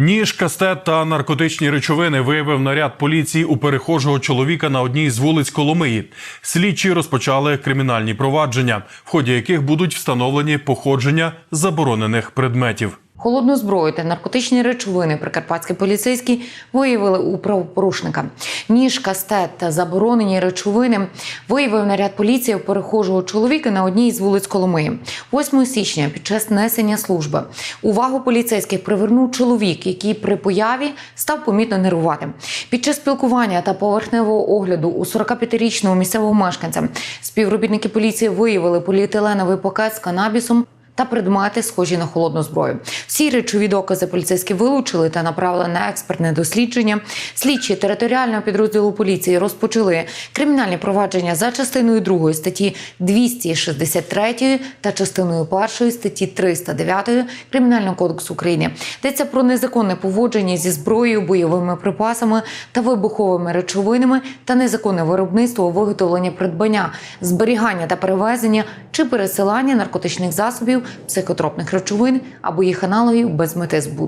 Ніж, кастет та наркотичні речовини виявив наряд поліції у перехожого чоловіка на одній з вулиць Коломиї. Слідчі розпочали кримінальні провадження, в ході яких будуть встановлені походження заборонених предметів. Холодну зброю та наркотичні речовини прикарпатські поліцейські виявили у правопорушника. Ніж, кастет та заборонені речовини виявив наряд поліції у перехожого чоловіка на одній із вулиць Коломиї. 8 січня під час несення служби увагу поліцейських привернув чоловік, який при появі став помітно нервувати. Під час спілкування та поверхневого огляду у 45-річного місцевого мешканця співробітники поліції виявили поліетиленовий пакет з канабісом та предмети, схожі на холодну зброю. Всі речові докази поліцейські вилучили та направили на експертне дослідження. Слідчі територіального підрозділу поліції розпочали кримінальні провадження за частиною 2 статті 263 та частиною 1 статті 309 Кримінального кодексу України. Йдеться про незаконне поводження зі зброєю, бойовими припасами та вибуховими речовинами та незаконне виробництво, виготовлення, придбання, зберігання та перевезення чи пересилання наркотичних засобів, психотропних речовин або їх аналогів без мети збуту.